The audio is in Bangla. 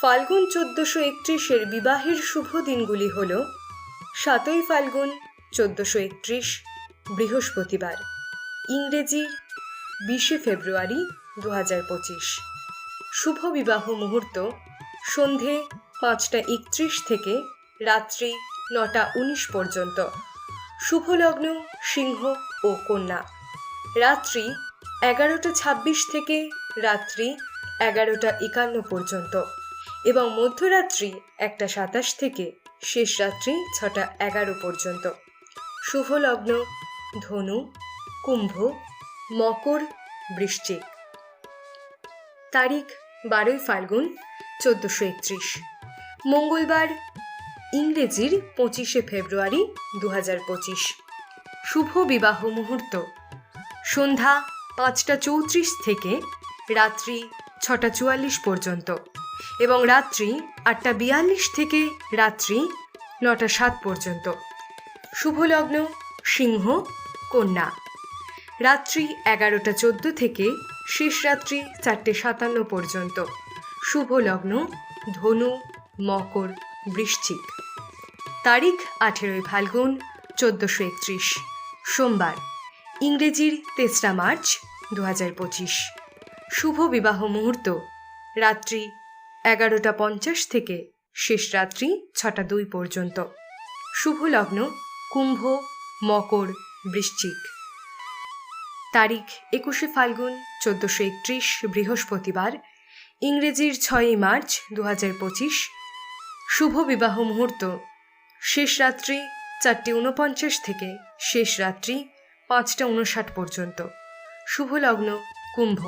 ফাল্গুন চোদ্দশো একত্রিশের বিবাহের শুভ দিনগুলি হল সাতই ফাল্গুন চোদ্দশো একত্রিশ, বৃহস্পতিবার, ইংরেজি, বিশে ফেব্রুয়ারি দু হাজার পঁচিশ। শুভ বিবাহ মুহূর্ত সন্ধে পাঁচটা একত্রিশ থেকে রাত্রি নটা উনিশ পর্যন্ত। শুভ লগ্ন, সিংহ ও কন্যা। রাত্রি এগারোটা ছাব্বিশ থেকে রাত্রি এগারোটা একান্ন পর্যন্ত। এবং মধ্যরাত্রি একটা সাতাশ থেকে শেষ রাত্রি ছটা এগারো পর্যন্ত। শুভ লগ্ন, ধনু, কুম্ভ, মকর বৃশ্চিক তারিখ, বারোই ফাল্গুন, চোদ্দোশো একত্রিশ। মঙ্গলবার, ইংরেজির পঁচিশে ফেব্রুয়ারি দু হাজার পঁচিশ। শুভ বিবাহ মুহূর্ত। সন্ধ্যা পাঁচটা চৌত্রিশ থেকে রাত্রি ছটা চুয়াল্লিশ পর্যন্ত। এবং রাত্রি আটটা বিয়াল্লিশ থেকে রাত্রি নটা সাত পর্যন্ত। শুভ লগ্ন সিংহ, কন্যা। রাত্রি এগারোটা চোদ্দ থেকে শেষ রাত্রি চারটে সাতান্ন পর্যন্ত। শুভ লগ্ন ধনু, মকর, বৃশ্চিক। তারিখ আঠেরোই ফাল্গুন, চোদ্দোশো একত্রিশ, সোমবার। ইংরেজির তেসরা মার্চ দু হাজার পঁচিশ। শুভ বিবাহ মুহূর্ত, রাত্রি এগারোটা পঞ্চাশ থেকে শেষ রাত্রি ছটা দুই পর্যন্ত। শুভ লগ্ন, কুম্ভ, মকর, বৃশ্চিক। তারিখ একুশে ফাল্গুন, চোদ্দোশো একত্রিশ, বৃহস্পতিবার, ইংরেজির ছয়ই মার্চ দু হাজার পঁচিশ। শুভ বিবাহ মুহূর্ত, শেষ রাত্রি চারটে উনপঞ্চাশ থেকে শেষ রাত্রি পাঁচটা উনষাট পর্যন্ত। শুভ লগ্ন, কুম্ভ।